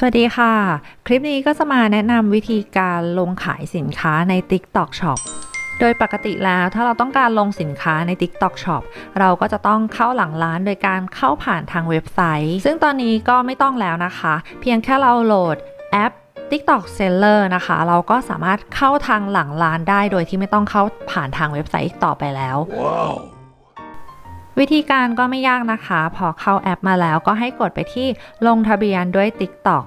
สวัสดีค่ะ คลิปนี้ก็จะมาแนะนำวิธีการลงขายสินค้าใน TikTok Shop โดยปกติแล้วถ้าเราต้องการลงสินค้าใน TikTok Shop เราก็จะต้องเข้าหลังร้านโดยการเข้าผ่านทางเว็บไซต์ ซึ่งตอนนี้ก็ไม่ต้องแล้วนะคะ เพียงแค่เราโหลดแอป TikTok Seller นะคะ เราก็สามารถเข้าทางหลังร้านได้โดยที่ไม่ต้องเข้าผ่านทางเว็บไซต์อีกต่อไปแล้ว Wow. วิธีการก็ไม่ยากนะคะ พอเข้าแอปมาแล้วก็ให้กดไปที่ลงทะเบียนด้วย TikTok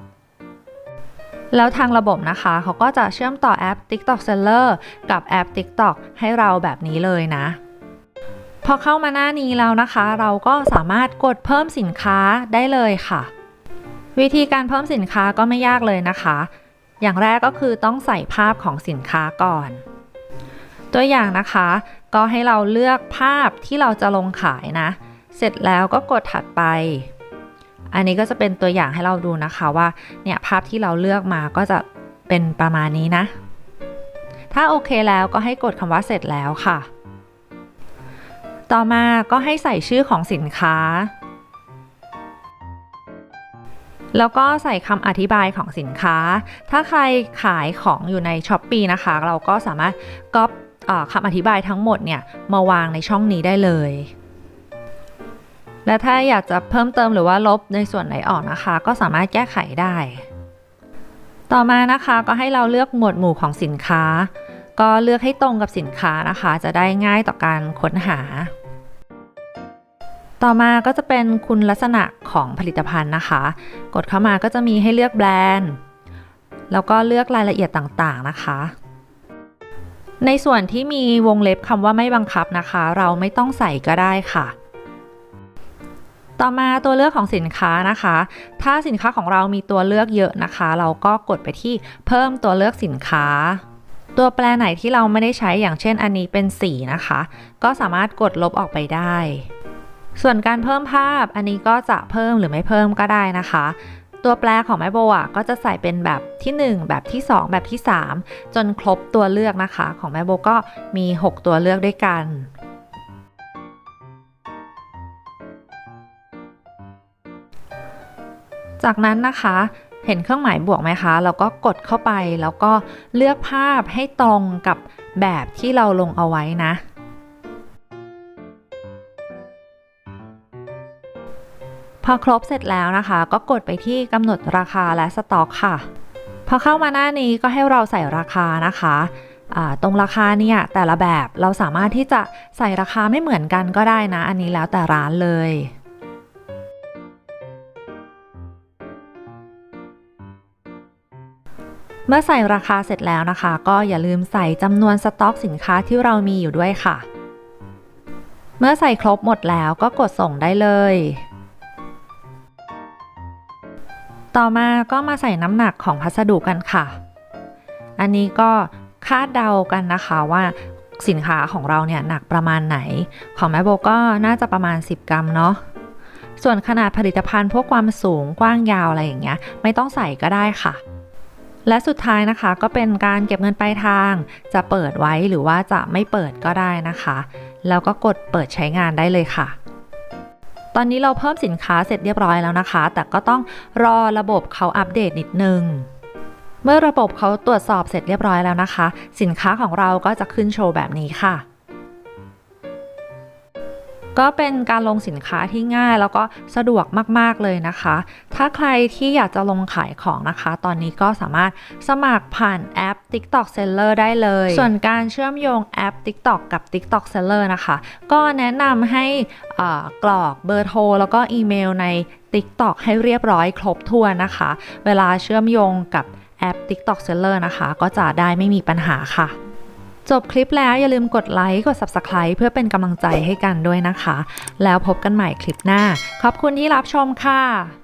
แล้วทางระบบนะคะ เขาก็จะเชื่อมต่อแอป TikTok Seller กับแอป TikTok ให้เราแบบนี้เลยนะ พอเข้ามาหน้านี้แล้วนะคะ เราก็สามารถกดเพิ่มสินค้าได้เลยค่ะ วิธีการเพิ่มสินค้าก็ไม่ยากเลยนะคะ อย่างแรกก็คือต้องใส่ภาพของสินค้าก่อน ตัวอย่างนะคะ ก็ให้เราเลือกภาพที่เราจะลงขายนะ เสร็จแล้วก็กดถัดไป อันนี้ก็จะเป็นตัวอย่างให้เราดูนะคะว่าเนี่ยภาพที่เราเลือกมาก็จะเป็นประมาณนี้นะ ถ้าโอเคแล้วก็ให้กดคำว่าเสร็จแล้วค่ะ ต่อมาก็ให้ใส่ชื่อของสินค้า แล้วก็ใส่คำอธิบายของสินค้า ถ้าใครขายของอยู่ใน s h อ p e e นะคะ เราก็สามารถก๊อป คำอธิบายทั้งหมดเนี่ยมาวางในช่องนี้ได้เลย และถ้าอยากจะเพิ่มเติมหรือว่าลบในส่วนไหนออกนะคะ ก็สามารถแก้ไขได้ ต่อมานะคะก็ให้เราเลือกหมวดหมู่ของสินค้า ก็เลือกให้ตรงกับสินค้านะคะ จะได้ง่ายต่อการค้นหา ต่อมาก็จะเป็นคุณลักษณะของผลิตภัณฑ์นะคะ กดเข้ามาก็จะมีให้เลือกแบรนด์ แล้วก็เลือกรายละเอียดต่างๆนะคะ ในส่วนที่มีวงเล็บคำว่าไม่บังคับนะคะ เราไม่ต้องใส่ก็ได้ค่ะ ต่อมาตัวเลือกของสินค้านะคะ ถ้าสินค้าของเรามีตัวเลือกเยอะนะคะ เราก็กดไปที่เพิ่มตัวเลือกสินค้า ตัวแปรไหนที่เราไม่ได้ใช้อย่างเช่นอันนี้เป็นสีนะคะ ก็สามารถกดลบออกไปได้ ส่วนการเพิ่มภาพอันนี้ก็จะเพิ่มหรือไม่เพิ่มก็ได้นะคะ ตัวแปรของแม่โบอะก็จะใส่เป็นแบบที่ 1 แบบที่ 2 แบบที่ 3 จนครบตัวเลือกนะคะ ของแม่โบก็มี 6 ตัวเลือกด้วยกันจากนั้นนะคะ เห็นเครื่องหมายบวกไหมคะเราก็กดเข้าไปแล้วก็เลือกภาพให้ตรงกับแบบที่เราลงเอาไว้นะ อครบเสร็จแล้วนะคะ ก็กดไปที่กำหนดราคาและสต็อกค่ะ พอเข้ามาหน้านี้ก็ให้เราใส่ราคานะคะตรงราคาเนี่ยแต่ละแบบเราสามารถที่จะใส่ราคาไม่เหมือนกันก็ได้นะ อันนี้แล้วแต่ร้านเลย เมื่อใส่ราคาเสร็จแล้วนะคะ ก็อย่าลืมใส่จำนวนสต็อกสินค้าที่เรามีอยู่ด้วยค่ะ เมื่อใส่ครบหมดแล้วก็กดส่งได้เลย ต่อมาก็มาใส่น้ำหนักของพัสดุกันค่ะ อันนี้ก็คาดเดากันนะคะว่าสินค้าของเราเนี่ยหนักประมาณไหน ของแม่โบก็น่าจะประมาณ 10 กรัมเนาะ ส่วนขนาดผลิตภัณฑ์พวกความสูงกว้างยาวอะไรอย่างเงี้ย ไม่ต้องใส่ก็ได้ค่ะ และสุดท้ายนะคะก็เป็นการเก็บเงินปลายทาง จะเปิดไว้หรือว่าจะไม่เปิดก็ได้นะคะ แล้วก็กดเปิดใช้งานได้เลยค่ะ ตอนนี้เราเพิ่มสินค้าเสร็จเรียบร้อยแล้วนะคะ แต่ก็ต้องรอระบบเขาอัปเดตนิดนึง เมื่อระบบเขาตรวจสอบเสร็จเรียบร้อยแล้วนะคะ สินค้าของเราก็จะขึ้นโชว์แบบนี้ค่ะ ก็เป็นการลงสินค้าที่ง่ายแล้วก็สะดวกมากๆเลยนะคะ ถ้าใครที่อยากจะลงขายของนะคะ ตอนนี้ก็สามารถสมัครผ่านแอป TikTok Seller ได้เลย ส่วนการเชื่อมโยงแอป TikTok กับ TikTok Seller นะคะ ก็แนะนำให้กรอกเบอร์โทรแล้วก็อีเมลใน TikTok ให้เรียบร้อยครบถ้วนนะคะ เวลาเชื่อมโยงกับแอป TikTok Seller นะคะ ก็จะได้ไม่มีปัญหาค่ะ จบคลิปแล้วอย่าลืมกดไลค์กด Subscribe เพื่อเป็นกำลังใจให้กันด้วยนะคะ แล้วพบกันใหม่คลิปหน้า ขอบคุณที่รับชมค่ะ